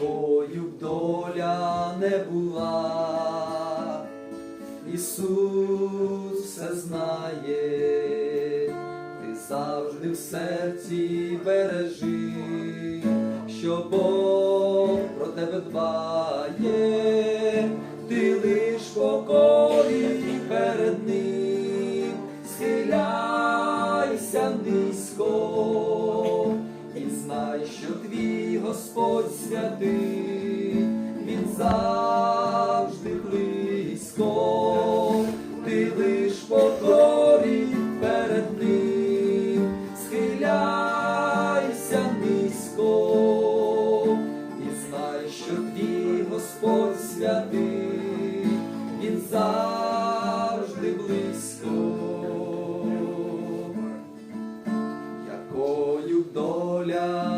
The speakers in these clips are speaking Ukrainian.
якою б доля не була, Ісус все знає, ти завжди в серці бережи, що Бог про тебе дбає, ти лиш покой. Святий, Він завжди близько, ти лиш покорі перед ним, схиляйся низько, і знай, що твій Господь святий, Він завжди близько. Якою доля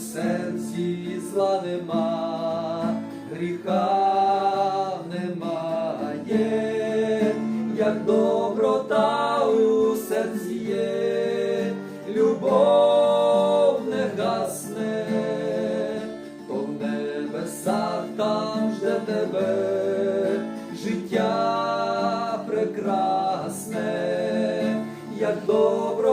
серці зла нема, гріха немає, як доброта у серці є, любов не гасне, то в небесах там жде тебе життя прекрасне, як доброта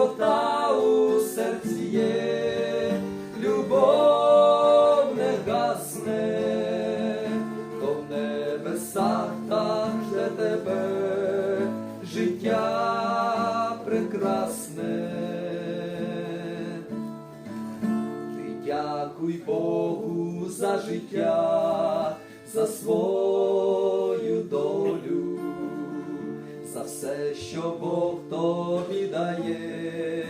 дякуй Богу за життя, за свою долю, за все, що Бог тобі дає,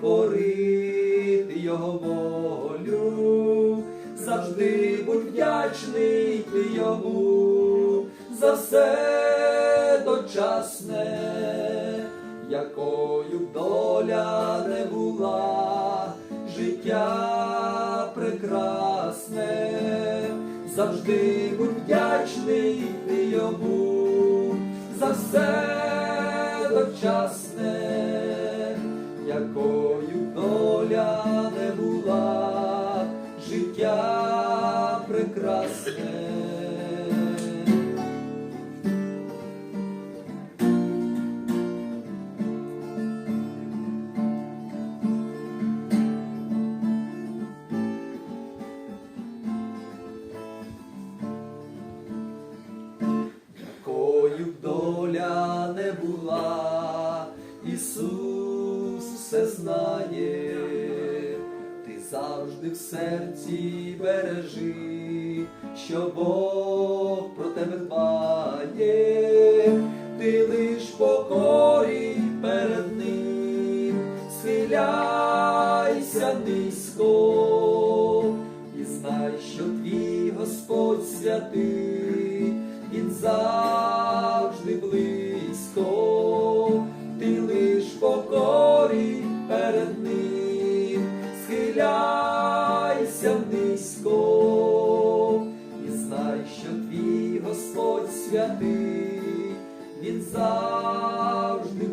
творити Його волю, завжди будь вдячний ти йому. За все дочасне, якою доля не була, життя прекрасне, завжди будь вдячний ти йому за все дочасне, якою доля не була, життя прекрасне. Була, Ісус все знає, ти завжди в серці бережи, що Бог про тебе дбає, ти лиш покорі перед ним, схиляйся низько, і знай, що твій Господь святий, Він завжди ти лиш покорі перед ним, схиляйся низько, і знай, що твій Господь святий, Він завжди